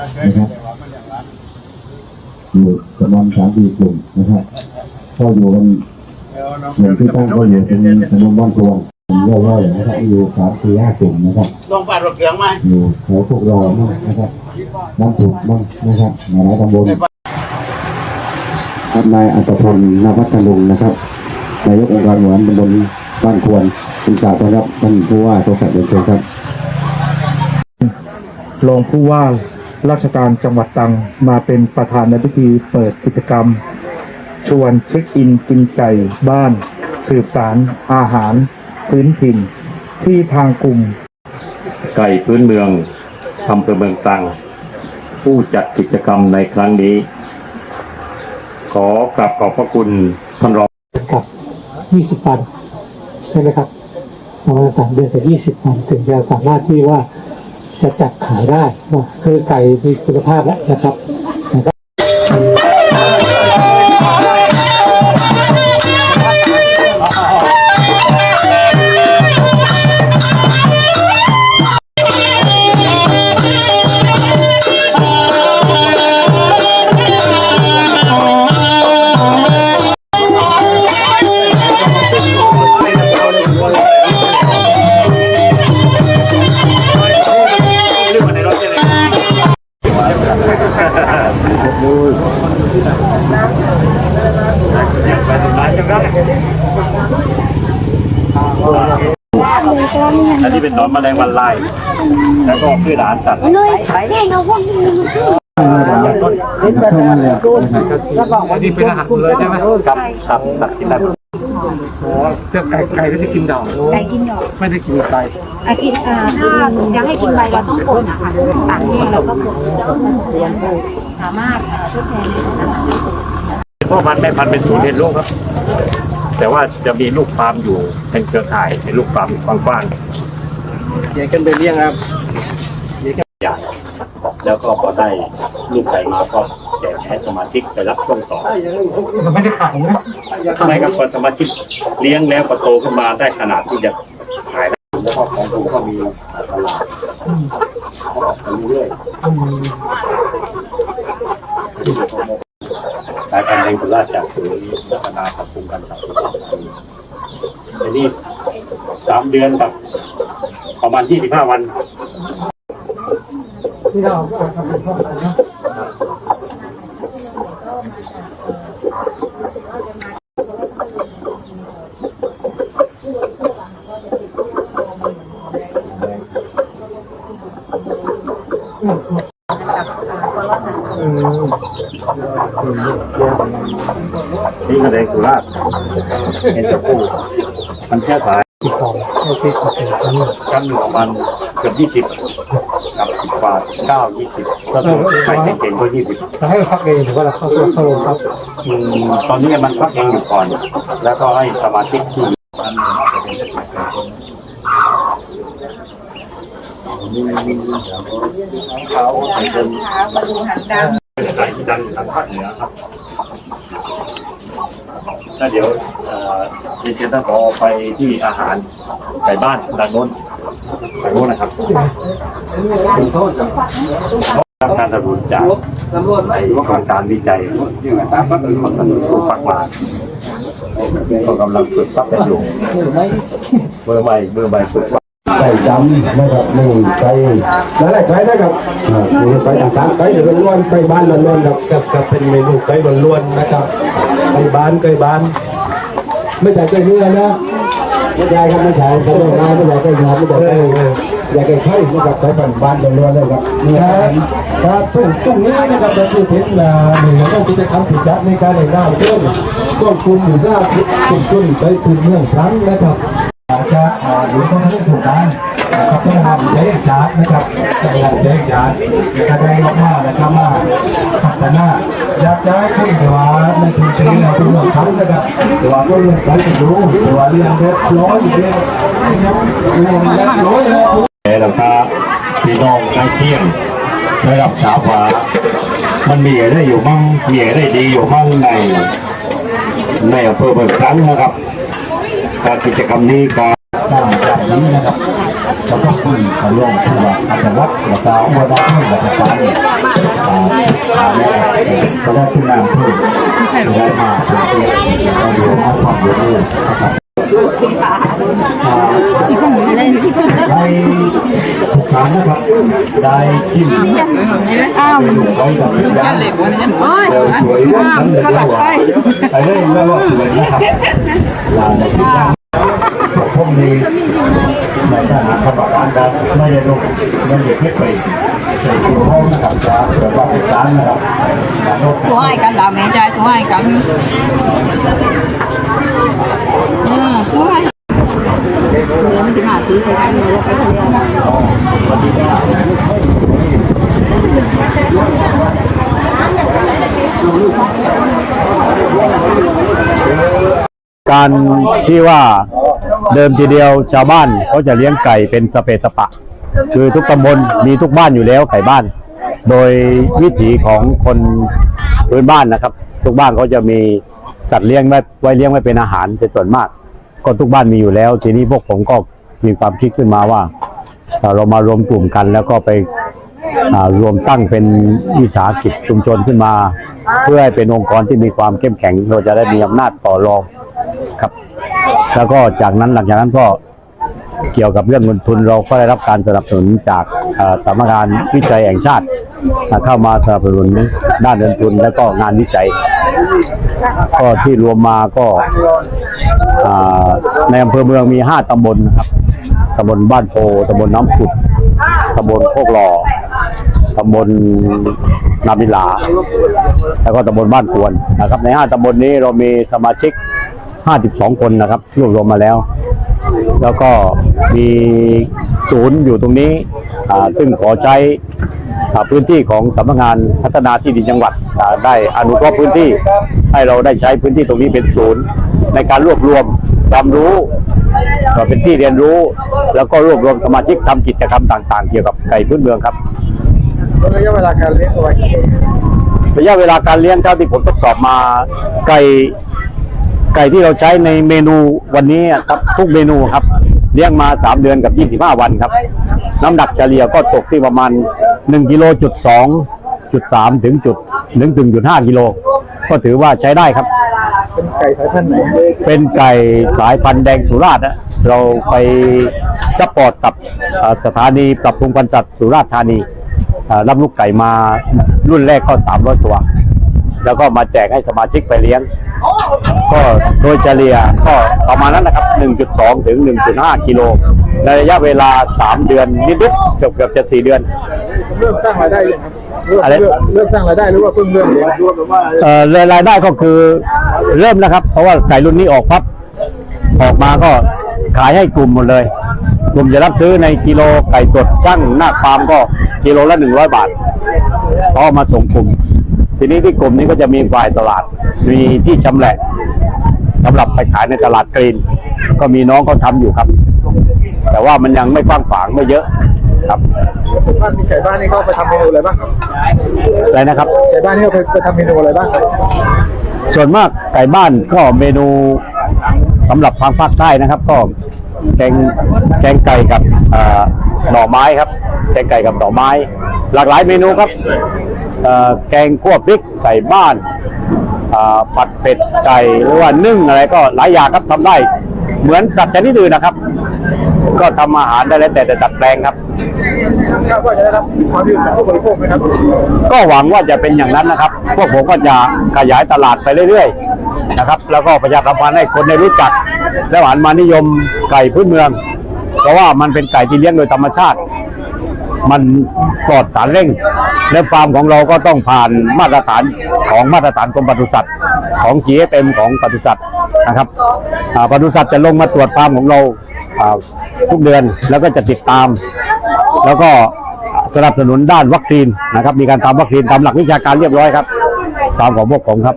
นะครับอยู่ประมาณสามสี่กลุ่มนะครับก็อยู่กันหนึ่งที่ตั้งก็อยู่เป็นถนนบ้านตวงย่อยๆนะครับอยู่สามสี่ห้ากลุ่มนะครับลงปาดรถเกลืองไหมอยู่แถวพวกเราบ้างนะครับน้ำถูกบ้างนะครับหลายๆตำบลครับนายอัตพลนภัทลุงนะครับนายกองค์การบริหารตำบลบ้านควรคุณกล่าวต้อนรับท่านผู้ว่าโทรศัพท์เดินเชิญครับรองผู้ว่า ราชการจังหวัดตรังมาเป็นประธานในพิธีเปิดกิจกรรม ชวนเช็คอินกินไก่บ้าน สืบสาร อาหาร พื้นถิ่น ที่ทางกลุ่ม ไก่พื้นเมืองอำเภอเมืองตรัง ผู้จัดกิจกรรมในครั้งนี้ ขอกราบขอบพระคุณท่านรองกับ20วันใช่ไหมครับประมาณสามเดือนกับ20วันถึงจะสามารถที่ว่า จะจัดขายได้ว่าคือไก่มีคุณภาพแล้วนะนะครับ แมลงวันลายแล้วก็พืชอาหารสัตว์นี่เป็นอาหารเลยใช่ไหมครับครับสัตว์กินได้เจ้าไก่ไก่ไม่ได้กินดอกไก่กินดอกไม่ได้กินไก่อากินอ่าถ้าจะให้กินใบเราต้องป่นอะค่ะต่างเนี่ยเราก็ป่นสามารถทดแทนพ่อพันธุ์แม่พันธุ์เป็นศูนย์เรียนรู้ครับ แต่ว่าจะมีลูกฟาร์มอยู่เป็นเครือข่ายเป็นลูกฟาร์มกว้างๆ เดี๋ยวกันไปเลี้ยงครับใหญ่แล้วก็พอได้ลูกไก่มาก็แจกให้สมาชิกไปรับช่วงต่อมันไม่ได้ขายนะทำไมครับพอสมาชิกเลี้ยงแล้วพอโตขึ้นมาได้ขนาดที่จะขายได้แล้วก็ของผมก็มีตลาดออกไปเรื่อยๆสายการแดงกุลาชจากศูนย์พัฒนาปรับปรุงการสังคมอันนี้สามเดือนกับ ประมาณยี่สิบห้าวันที่เราจะทำเป็นข้อมูลนะนี่แสดงสุราษฎร์เป็นตัวผู้มันแค่สายที่สองโอเคขอบ คุณครับครั้งหนึ่งประมาณเกือบยี่สิบกับสิบกว่าเก้ายี่สิบก็คือใครเก่งก็ยี่สิบเราให้เราพักเองหรือว่าเราเข้าตัวเข้าลงครับอืมตอนนี้มันพักเองอยู่ก่อน แล้วก็ให้สมาชิกที่เขาเป็นมาดูหางดำเป็นสายที่ดังทางภาคเหนือครับ แล้วเดี๋ยวเอ่อเรียนเชิญท่านผอไปที่อาหารไก่บ้านด้านโน้นไปโน้นนะครับรับการสนับสนุนจากในโครงการวิจัยของท่านผู้ฟักมาก็กำลังฝึกฟักกันอยู่เบอร์ใหม่เบอร์ใหม่ฝึกฟักไก่ดำนะครับนี่ไก่แล้วไก่นะครับอ่านี่ไก่ต่างๆไก่เดี๋ยวล้วนๆไก่บ้านล้วนๆครับกับกับเป็นเมนูไก่ล้วนๆนะครับไก่บ้านไก่บ้าน ไม่ใช่ไก่เนื้อนะไม่ใช่ครับไม่ใช่ไก่เนื้อไม่ใช่ไก่เนื้อไม่ใช่ไก่อยากไก่ไข่นะครับไก่บ้านบ้านล้วนเลยครับนี่ครับบครับตรงตรงนี้นะครับเราคือเป็นาหนึ่งในกิจกรรมที่จัดในการในหน้าเพื่อนควบคุมหมู่บ้านชุมชนไปพื้นเมืองครั้งนะครับอาจจะหรือต้องให้ถูกการนะครับต้องทำใจจาดนะครับต้องทำใจจาดจะได้มากๆนะครับมาพัฒนา อยากจะให้ขึ้นว่าในพื้นที่ในพื้นเมืองครั้งนะครับแต่ว่าก็เรื่องการจะรู้แต่ว่าเรื่องเรียบร้อยอยู่เนี่ยยังเรื่องเรียร้อยเลยแล้วครับพี่น้องใกล้เคียงได้รับสาวว่ามันมีอะไรอยู่มั่งมีอะไรดีอยู่มั่งในในอำเภอเบิกครั้งนะครับ การกิจกรรมนี้กามแบบนี้นะครับ เขาเรียกที่ว่าอาจารย์วัดแล้วก็วัดวัดที่วัดฟ้าเนี่ยอ่าอ่าเนี่ยก็ได้ขึ้นนามที่ได้มาเป็นเราดูมาความรู้นะครับอ่าในทุกครั้งนะครับได้จิ้มไว้กับยาเดี๋ยวสวยว่าทั้งเลยว่าไปได้แล้วว่าสวยนะครับลาในทุกอย่างพวก นี้ในทหารขบวนการไม่ได้ลงไม่ได้เก็บไปใส่ถุงห้องนะครับจะเกิดว่าเป็นการนะครับการลด của ai cả là mẹ trai của ai cả ừ, của ai Nếu mà chỉ mà tí thì ai người phải làm การที่ว่าเดิมทีเดียวชาวบ้านเขาจะเลี้ยงไก่เป็นสเปซสปะ คือทุกตำบลมีทุกบ้านอยู่แล้วไก่บ้าน โดยวิถีของคนพื้นบ้านนะครับ ทุกบ้านเขาจะมีสัตว์เลี้ยงไว้ไว้เลี้ยงไว้เป็นอาหารเป็นส่วนมาก ก็ทุกบ้านมีอยู่แล้ว ทีนี้พวกผมก็มีความคิดขึ้นมาว่าเรามารวมกลุ่มกันแล้วก็ไปรวมตั้งเป็นวิสาหกิจชุมชนขึ้นมา เพื่อให้เป็นองค์กรที่มีความเข้มแข็งเราจะได้มีอำนาจต่อรอง ครับ แล้วก็จากนั้นหลังจากนั้นก็เกี่ยวกับเรื่องเงินทุนเราก็ได้รับการสนับสนุนจากสำนักงานวิจัยแห่งชาติ เข้ามาสนับสนุนด้านเงินทุนแล้วก็งานวิจัย ก็ที่รวมมาก็ในอำเภอเมืองมีห้าตำบลนะครับตำบลบ้านโพตำบลน้ำผุดตำบลโคกหล่อตำบลนาบิลา แล้วก็ตำบลบ้านควนนะครับ ในห้าตำบลนี้เรามีสมาชิก 52 คนนะครับรวบรวมมาแล้ว แล้วก็มีศูนย์อยู่ตรงนี้อ่าซึ่งขอใช้อ่าพื้นที่ของสำนักงานพัฒนาที่ดินจังหวัดอ่าได้อนุเคราะห์พื้นที่ให้เราได้ใช้พื้นที่ตรงนี้เป็นศูนย์ ในการรวบรวมความรู้ก็เป็นที่เรียนรู้ แล้วก็รวบรวมสมาชิกทำกิจกรรมต่าง ๆ เกี่ยวกับไก่พื้นเมืองครับระยะเวลาการเลี้ยงตัวระยะเวลาการเลี้ยงเท่าที่ผมทดสอบมาไก่ ไก่ที่เราใช้ในเมนูวันนี้ครับทุกเมนูครับเลี้ยงมา 3 เดือนกับ 25 วันครับ น้ำหนักเฉลี่ยก็ตกที่ประมาณ1กิโลจุด2จุด3ถึงจุด1ถึงจุด5กิโลก็ถือว่าใช้ได้ครับ เป็นไก่สายพันธุ์ไหนเป็นไก่สายพันธุ์แดงสุราษฎร์นะเราไปซัพพอร์ตกับสถานีปรับปรุงพันธุ์สัตว์สุราษฎร์ธานีรับลูกไก่มารุ่นแรกก็ 300 ตัว แล้วก็มาแจกให้สมาชิกไปเลี้ยง ก็โดยเฉลี่ยก็ประมาณนั้นนะครับ 1.2 ถึง 1.5 กิโล ในระยะเวลา 3 เดือนนิดๆเกือบเกือบจะ 4 เดือน เริ่มสร้างรายได้ยังครับเริ่มอะไรเริ่มเริ่มสร้างรายได้หรือว่าเพิ่งเริ่มเลี้ยงเอ่อรายได้ก็คือเริ่มแล้วครับ เพราะว่าไก่รุ่นนี้ออกปั๊บออกมาก็ขายให้กลุ่มหมดเลย กลุ่มจะรับซื้อในกิโลไก่สดช่างหน้าฟาร์มก็กิโลละหนึ่งร้อยบาทก็เอามาส่งกลุ่ม ทีนี้ที่กลุ่มนี้ก็จะมีฝ่ายตลาด มีที่ชำแหละสำหรับไปขายในตลาดกรีน ก็มีน้องเขาทำอยู่ครับ แต่ว่ามันยังไม่กว้างขวางไม่เยอะครับส่วนมากมีไก่บ้านนี่เขาไปทำเมนูอะไรบ้างครับอะไรนะครับ ไก่บ้านนี่เขาไปไปทำเมนูอะไรบ้างครับส่วนมากไก่บ้านก็เมนูสำหรับทางภาคใต้นะครับ ก็แกงแกงไก่กับเอ่อหน่อไม้ครับ แกงไก่กับหน่อไม้ หลากหลายเมนูครับเอ่อ แกงคั่วพริกไก่บ้านอ่าผัดเผ็ดไก่หรือว่านึ่งอะไรก็หลายอย่างครับทำได้ เหมือนสัตว์ชนิดอื่นนะครับ ก็ทำอาหารได้แล้วแต่แต่ดัดแปลงครับคาดว่าจะได้รับความนิยมจากผู้บริโภคไหมครับ ก็หวังว่าจะเป็นอย่างนั้นนะครับ พวกผมก็จะขยายตลาดไปเรื่อยๆนะครับ แล้วก็ประชาสัมพันธ์ให้คนได้รู้จัก แล้วหันมานิยมไก่พื้นเมือง เพราะว่ามันเป็นไก่ที่เลี้ยงโดยธรรมชาติ มันปลอดสารเร่ง และฟาร์มของเราก็ต้องผ่านมาตรฐานของมาตรฐานกรมปศุสัตว์ของ GFM ของปศุสัตว์นะครับปศุสัตว์จะลงมาตรวจฟาร์มของเราอ่าทุกเดือนแล้วก็จะติดตาม แล้วก็สนับสนุนด้านวัคซีนนะครับ มีการทำวัคซีนตามหลักวิชาการเรียบร้อยครับ ตามของพวกผมครับ